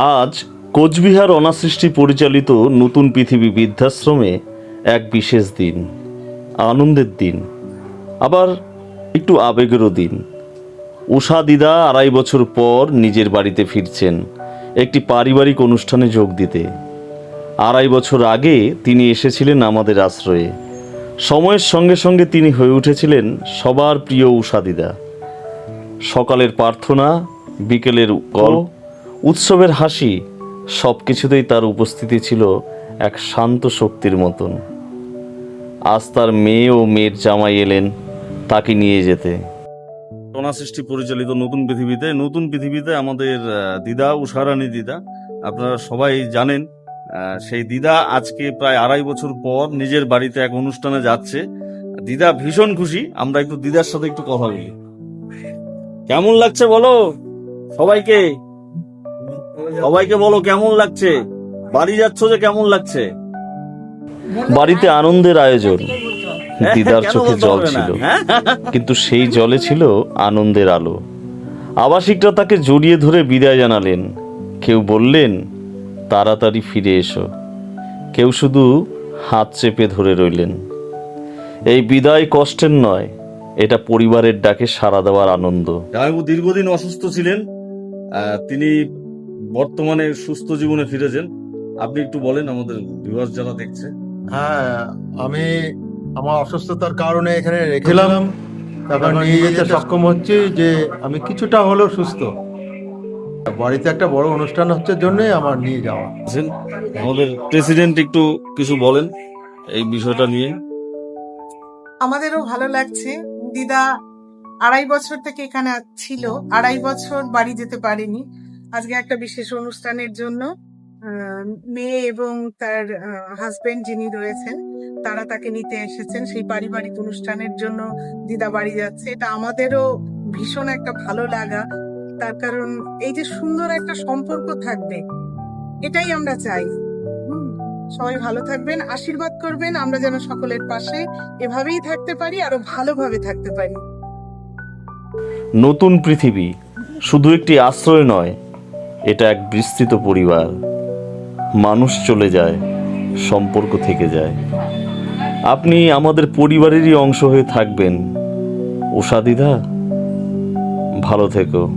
আজ কোচবিহার অনাসৃষ্টি পরিচালিত নতুন পৃথিবী বৃদ্ধাশ্রমে এক বিশেষ দিন, আনন্দের দিন, আবার একটু আবেগেরও দিন। উষা দিদা আড়াই বছর পর নিজের বাড়িতে ফিরছেন, একটি পারিবারিক অনুষ্ঠানে যোগ দিতে। আড়াই বছর আগে তিনি এসেছিলেন আমাদের আশ্রয়ে। সময়ের সঙ্গে সঙ্গে তিনি হয়ে উঠেছিলেন সবার প্রিয় উষা দিদা। সকালের প্রার্থনা, বিকেলের গল উৎসবের হাসি সব কিছুতেই তার উপস্থিতি ছিল এক শান্ত শক্তির মতন। আজ তার মেয়ে ও মেয়ের জামাই এলেন তাকে নিয়ে যেতে। সৃষ্টি পরিচালিত নতুন পৃথিবীতে নতুন পৃথিবীতে আমাদের দিদা, উষারানী দিদা, আপনারা সবাই জানেন সেই দিদা আজকে প্রায় আড়াই বছর পর নিজের বাড়িতে এক অনুষ্ঠানে যাচ্ছে। দিদা ভীষণ খুশি, আমরা একটু দিদার সাথে একটু কথা বলি। কেমন লাগছে বলো সবাইকে? সবাইকে বলো কেমন লাগছে? বাড়ি যাচ্ছ যে কেমন লাগছে? বাড়িতে আনন্দের আয়োজন। দিদার চোখে জল ছিল। হ্যাঁ? কিন্তু সেই জলে ছিল আনন্দের আলো। আবাসিকরা তাকে জড়িয়ে ধরে বিদায় জানালেন। কেউ বললেন তাড়াতাড়ি ফিরে এসো। কেউ শুধু হাত চেপে ধরে রইলেন। এই বিদায় কষ্টের নয় এটা পরিবারের ডাকে সাড়া দেওয়ার আনন্দ। দীর্ঘদিন অসুস্থ ছিলেন। তিনি বর্তমানে সুস্থ জীবনে ফিরেছেন। আপনি একটু বলেন আমাদের ভিউয়ার্স যারা দেখছে। হ্যাঁ আমি আমার অসুস্থতার কারণে এখানে রেখেলাম। তারপর নিয়ে যেতে সক্ষম হচ্ছি যে আমি কিছুটা হলেও সুস্থ। বাড়িতে একটা বড় অনুষ্ঠান হচ্ছে জন্যই আমার নিয়ে যাওয়া। আছেন। আমাদের প্রেসিডেন্ট একটু কিছু বলেন এই বিষয়টা নিয়ে। আমাদেরও ভালো লাগছে। দিদা আড়াই বছর থেকে এখানে ছিল। আড়াই বছর বাড়ি যেতে পারেনি। আজকে একটা বিশেষ অনুষ্ঠানের জন্য মেয়ে এবং তার হাজবেন্ড যিনি রয়েছেন, তারা তাকে নিতে এসেছেন। সেই পারিবারিক অনুষ্ঠানের জন্য দিদা বাড়ি যাচ্ছে। এটা আমাদেরও ভীষণ একটা ভালো লাগা। তার কারণ এই যে সুন্দর একটা সম্পর্ক থাকবে, এটাই আমরা চাই। সবাই ভালো থাকবেন, আশীর্বাদ করবেন, আমরা যেন সকলের পাশে এভাবেই থাকতে পারি, আরও ভালোভাবে থাকতে পারি। নতুন পৃথিবী শুধু একটি আশ্রয় নয় এটা এক বিস্তৃত পরিবার। মানুষ চলে যায়, সম্পর্ক থেকে যায়। আপনি আমাদের পরিবারেরই অংশ হয়ে থাকবেন। উষা দিদা ভালো থেকো।